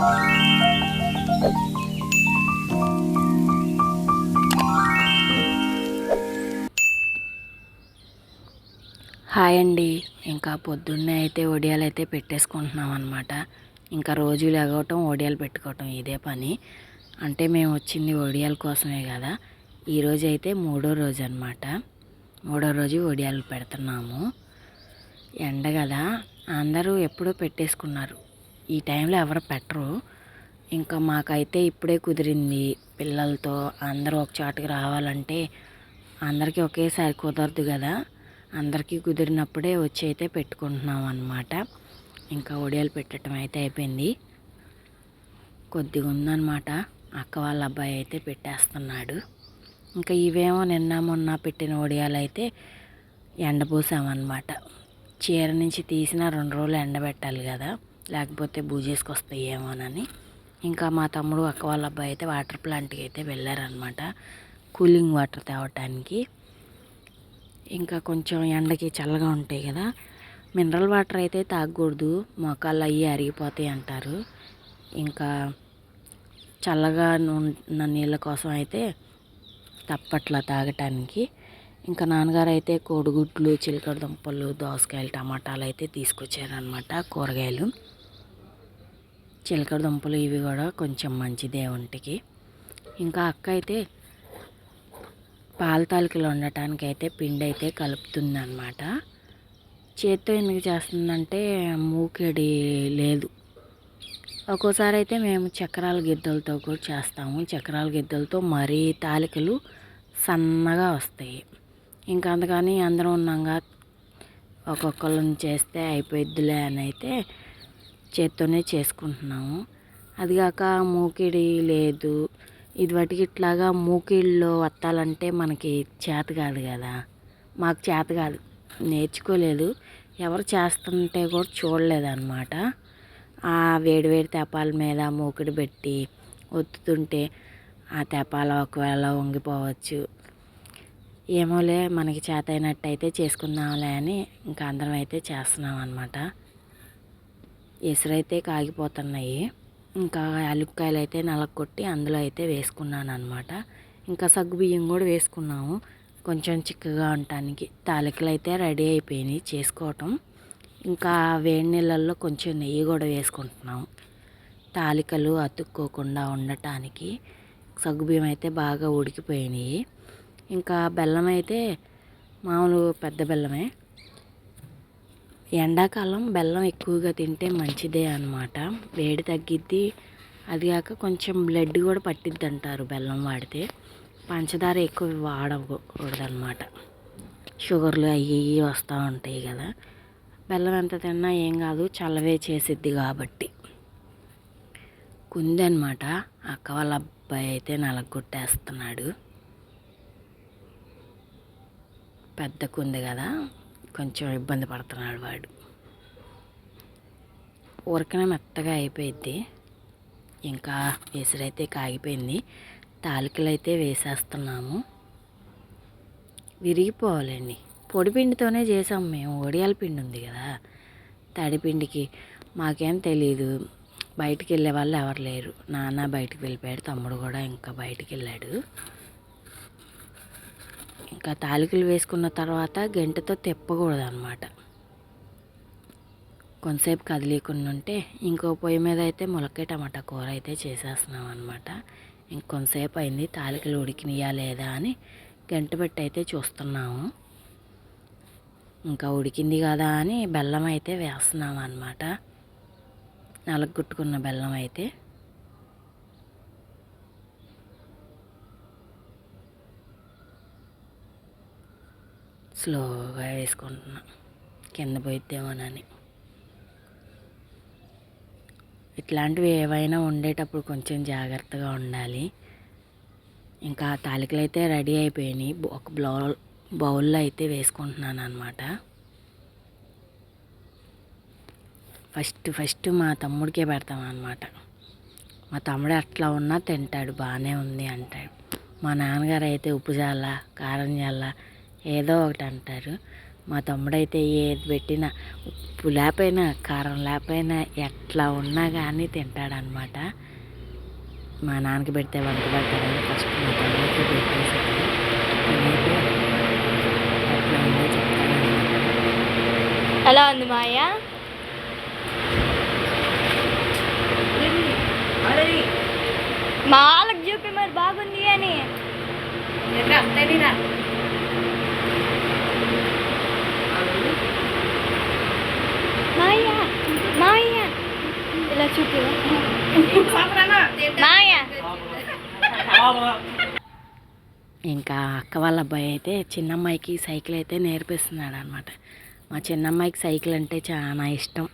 Hi అండి. ఇంకా పొద్దున్నే అయితే వడియాలు అయితే పెట్టేసుకుంటున్నాం అనమాట ఇంకా రోజు లెగవటం వడియాలు పెట్టుకోవటం ఇదే పని. అంటే మేము వచ్చింది వడియాల కోసమే కదా. ఈరోజు అయితే మూడో రోజు అనమాట మూడో రోజు వడియాలు పెడుతున్నాము. ఎండ కదా. అందరూ ఎప్పుడూ పెట్టేసుకున్నారు. ఈ టైంలో ఎవరు పెట్టరు. ఇంకా మాకైతే ఇప్పుడే కుదిరింది పిల్లలతో అందరూ ఒక చోటుకి రావాలంటే అందరికీ ఒకేసారి కుదరదు కదా. అందరికీ కుదిరినప్పుడే వచ్చి అయితే పెట్టుకుంటున్నాం అనమాట ఇంకా ఒడియాలు పెట్టడం అయితే అయిపోయింది. కొద్దిగా ఉందన్నమాట. అక్క వాళ్ళ అబ్బాయి అయితే పెట్టేస్తున్నాడు. ఇంకా ఇవేమో నిన్న మొన్న పెట్టిన ఒడియాలు అయితే ఎండపోసామన్నమాట. చీర నుంచి తీసిన రెండు రోజులు ఎండబెట్టాలి కదా. లేకపోతే బూజేసుకొస్తాయి ఏమోనని ఇంకా మా తమ్ముడు అక్క వాళ్ళ అబ్బాయి అయితే వాటర్ ప్లాంట్కి అయితే వెళ్ళారనమాట కూలింగ్ వాటర్ తేవటానికి ఇంకా కొంచెం ఎండకి చల్లగా ఉంటాయి కదా. మినరల్ వాటర్ అయితే తాగకూడదు. మొక్కలు అవి అరిగిపోతాయి అంటారు. ఇంకా చల్లగా ఉన్న నీళ్ళ కోసం అయితే తప్పట్లా తాగటానికి. ఇంకా నాన్నగారు అయితే కోడిగుడ్లు చిలకడ దుంపలు దోసకాయలు టమాటాలు అయితే తీసుకొచ్చారనమాట కూరగాయలు. చిలకడ దుంపలు ఇవి కూడా కొంచెం మంచిదే ఒంటికి. ఇంకా అక్క అయితే పాల తాలికలు ఉండటానికి అయితే పిండి అయితే కలుపుతుంది అనమాట చేత్తో ఎందుకు చేస్తుందంటే మూకేడి లేదు. ఒక్కోసారి అయితే మేము చక్రాల గిద్దలతో కూడా చేస్తాము. చక్రాల గిద్దలతో మరీ తాలికలు సన్నగా వస్తాయి. ఇంకా అందుకని అందరం ఉన్నాగా ఒక్కొక్కళ్ళని చేస్తే అయిపోయిద్దిలే అని అయితే చేత్తోనే చేసుకుంటున్నాము. అదిగాక మూకిడి లేదు. ఇదివటికి ఇట్లాగా మూకిడిలో వత్తాలంటే మనకి చేత కాదు కదా. మాకు చేత కాదు. నేర్చుకోలేదు. ఎవరు చేస్తుంటే కూడా చూడలేదన్నమాట. ఆ వేడివేడి తెపాల మీద మూకిడి పెట్టి ఒత్తుతుంటే ఆ తెపాల ఒకవేళ వంగిపోవచ్చు. ఏమోలే మనకి చేత అయినట్టయితే చేసుకుందాంలే అని ఇంకా అందరం అయితే చేస్తున్నాం అనమాట ఎసురైతే కాగిపోతున్నాయి. ఇంకా యాలుక్కాయలు అయితే నలగొట్టి అందులో అయితే వేసుకున్నాను అనమాట ఇంకా సగ్గు బియ్యం కూడా వేసుకున్నాము. కొంచెం చిక్కగా ఉండటానికి తాలికలు అయితే రెడీ అయిపోయినాయి చేసుకోవటం. ఇంకా వేడి నీళ్ళల్లో కొంచెం నెయ్యి కూడా వేసుకుంటున్నాం తాలికలు అతుక్కోకుండా ఉండటానికి సగ్గుబియ్యం అయితే బాగా ఉడికిపోయినాయి. ఇంకా బెల్లం అయితే మామూలు పెద్ద బెల్లమే. ఎండాకాలం బెల్లం ఎక్కువగా తింటే మంచిదే అనమాట వేడి తగ్గిద్ది. అది కాక కొంచెం బ్లడ్ కూడా పట్టిద్ది అంటారు బెల్లం వాడితే. పంచదార ఎక్కువ వాడకూడదనమాట షుగర్లు అవి ఇవి వస్తూ ఉంటాయి కదా. బెల్లం ఎంత తిన్నా ఏం కాదు చల్లవే చేసిద్ది కాబట్టి. కుంది అనమాట అక్క వాళ్ళ అబ్బాయి అయితే నలగొట్టేస్తున్నాడు. పెద్ద కుంది కదా. కొంచెం ఇబ్బంది పడుతున్నాడు వాడు. ఊరికనే మెత్తగా అయిపోయింది ఇంకా ఎసురైతే కాగిపోయింది. తాలికలు అయితే వేసేస్తున్నాము. విరిగిపోవాలండి. పొడిపిండితోనే చేసాం మేము. ఒడియాల పిండి ఉంది కదా. తడిపిండికి మాకేం తెలియదు బయటికి వెళ్ళే వాళ్ళు ఎవరు లేరు. నాన్న బయటికి వెళ్ళిపోయాడు. తమ్ముడు కూడా ఇంకా బయటికి వెళ్ళాడు. ఇంకా తాలికలు వేసుకున్న తర్వాత గంటతో తిప్పకూడదు అనమాట కొంతసేపు కదిలీకుండా ఉంటే ఇంకో పొయ్యి మీద అయితే ములక్కాయ టమాటా కూర అయితే చేసేస్తున్నాం అనమాట ఇంకొంతసేపు అయింది తాలికలు ఉడికినాయా లేదా అని గంట పెట్టి అయితే చూస్తున్నాము. ఇంకా ఉడికింది కదా అని బెల్లం అయితే వేస్తున్నాం అనమాట నలగొట్టుకున్న బెల్లం అయితే స్లోగా వేసుకుంటున్నా. కింద పోయిద్దేమోనని. ఇట్లాంటివి ఏవైనా ఉండేటప్పుడు కొంచెం జాగ్రత్తగా ఉండాలి. ఇంకా తాలికలు అయితే రెడీ అయిపోయినాయి. ఒక బౌల్ బౌల్లో అయితే వేసుకుంటున్నాను అనమాట ఫస్ట్ ఫస్ట్ మా తమ్ముడికే పెడతాం అనమాట మా తమ్ముడు అట్లా ఉన్నా తింటాడు బాగానే ఉంది అంటాడు. మా నాన్నగారు అయితే ఉప్పు జాల కారం జాల ఏదో ఒకటి అంటారు. మా తమ్ముడైతే ఏది పెట్టినా ఉప్పు లేకపోయినా కారం లేకపోయినా ఎట్లా ఉన్నా కానీ తింటాడనమాట మా నాన్నకి పెడితే వంట పెడతాడని ఫస్ట్ మా తమ్ముడికి చెప్తానన్నమాట. ఎలా ఉంది మాయ మా వాళ్ళకి చూపి మరి బాగుంది అని మాయ ఇలా చూపి మాయ ఇంకా అక్క వాళ్ళ అబ్బాయి అయితే చిన్నమ్మాయికి సైకిల్ అయితే నేర్పిస్తున్నాడు అనమాట మా చిన్నమ్మాయికి సైకిల్ అంటే చాలా ఇష్టం.